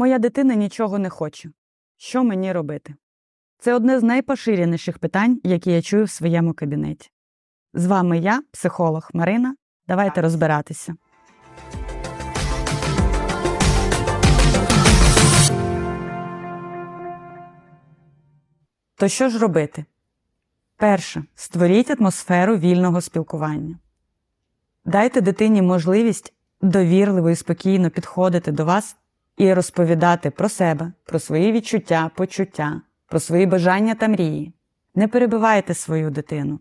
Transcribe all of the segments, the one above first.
Моя дитина нічого не хоче. Що мені робити? Це одне з найпоширеніших питань, які я чую в своєму кабінеті. З вами я, психолог Марина. Давайте розбиратися. То що ж робити? Перше, створіть атмосферу вільного спілкування. Дайте дитині можливість довірливо і спокійно підходити до вас і розповідати про себе, про свої відчуття, почуття, про свої бажання та мрії. Не перебивайте свою дитину.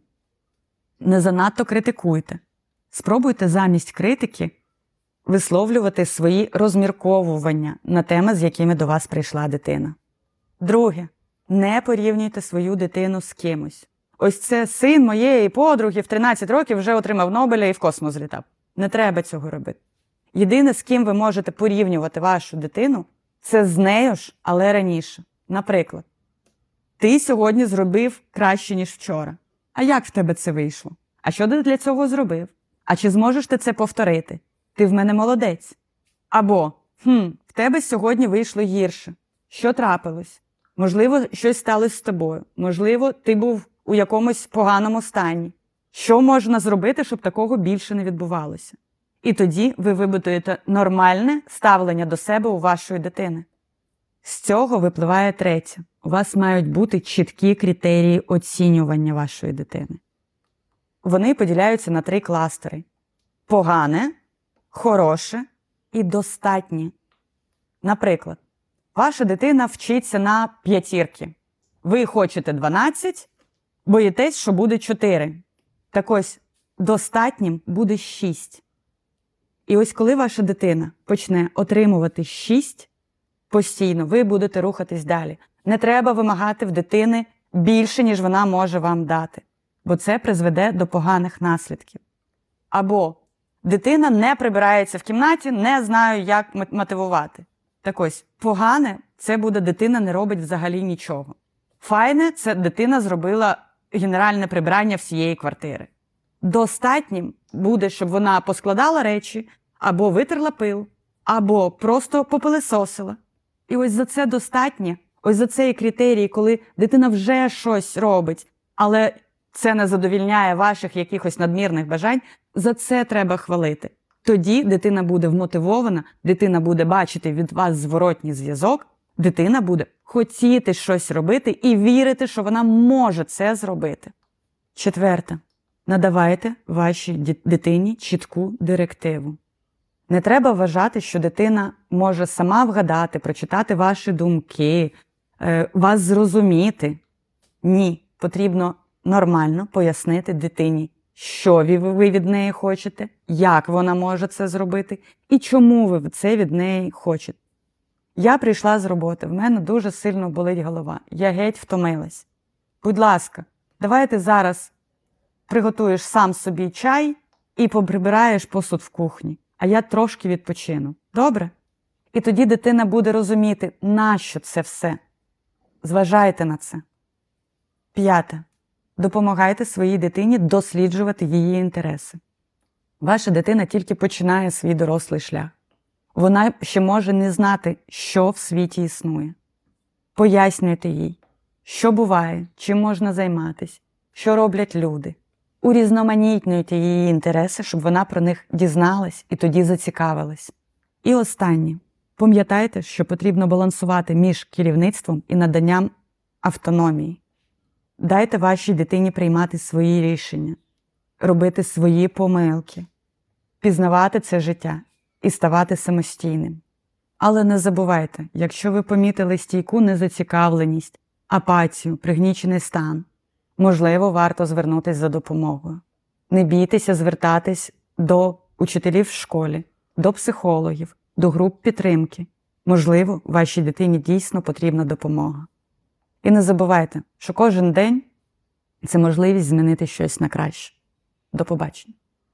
Не занадто критикуйте. Спробуйте замість критики висловлювати свої розмірковування на теми, з якими до вас прийшла дитина. Друге, не порівнюйте свою дитину з кимось. Ось це син моєї подруги в 13 років вже отримав Нобеля і в космос злітав. Не треба цього робити. Єдине, з ким ви можете порівнювати вашу дитину, це з нею ж, але раніше. Наприклад, ти сьогодні зробив краще, ніж вчора. А як в тебе це вийшло? А що ти для цього зробив? А чи зможеш ти це повторити? Ти в мене молодець. Або хм, в тебе сьогодні вийшло гірше. Що трапилось? Можливо, щось сталося з тобою. Можливо, ти був у якомусь поганому стані. Що можна зробити, щоб такого більше не відбувалося? І тоді ви вибудуєте нормальне ставлення до себе у вашої дитини. З цього випливає третє. У вас мають бути чіткі критерії оцінювання вашої дитини. Вони поділяються на три кластери: погане, хороше і достатнє. Наприклад, ваша дитина вчиться на п'ятірки. Ви хочете 12, боїтесь, що буде 4. Так ось достатнім буде 6. І ось коли ваша дитина почне отримувати 6 постійно, ви будете рухатись далі. Не треба вимагати в дитини більше, ніж вона може вам дати, бо це призведе до поганих наслідків. Або дитина не прибирається в кімнаті, не знаю, як мотивувати. Так ось, погане це буде дитина не робить взагалі нічого. Файне це дитина зробила генеральне прибирання всієї квартири. Достатнім буде, щоб вона поскладала речі, або витерла пил, або просто попилисосила. І ось за це достатнє, ось за цей критерій, коли дитина вже щось робить, але це не задовільняє ваших якихось надмірних бажань, за це треба хвалити. Тоді дитина буде вмотивована, дитина буде бачити від вас зворотній зв'язок, дитина буде хотіти щось робити і вірити, що вона може це зробити. Четверте. Надавайте вашій дитині чітку директиву. Не треба вважати, що дитина може сама вгадати, прочитати ваші думки, е, вас зрозуміти. Ні, потрібно нормально пояснити дитині, що ви ви від неї хочете, як вона може це зробити і чому ви це від неї хочете. Я прийшла з роботи, в мене дуже сильно болить голова. Я геть втомилась. Будь ласка, давайте зараз приготуєш сам собі чай і поприбираєш посуд в кухні, а я трошки відпочину. Добре? І тоді дитина буде розуміти, нащо це все. Зважайте на це. П'яте. Допомагайте своїй дитині досліджувати її інтереси. Ваша дитина тільки починає свій дорослий шлях. Вона ще може не знати, що в світі існує. Пояснюйте їй, що буває, чим можна займатися, що роблять люди. Урізноманітнюйте її інтереси, щоб вона про них дізналась і тоді зацікавилась. І останнє. Пам'ятайте, що потрібно балансувати між керівництвом і наданням автономії. Дайте вашій дитині приймати свої рішення, робити свої помилки, пізнавати це життя і ставати самостійним. Але не забувайте, якщо ви помітили стійку незацікавленість, апатію, пригнічений стан, можливо, варто звернутися за допомогою. Не бійтеся звертатись до учителів в школі, до психологів, до груп підтримки. Можливо, вашій дитині дійсно потрібна допомога. І не забувайте, що кожен день це можливість змінити щось на краще. До побачення.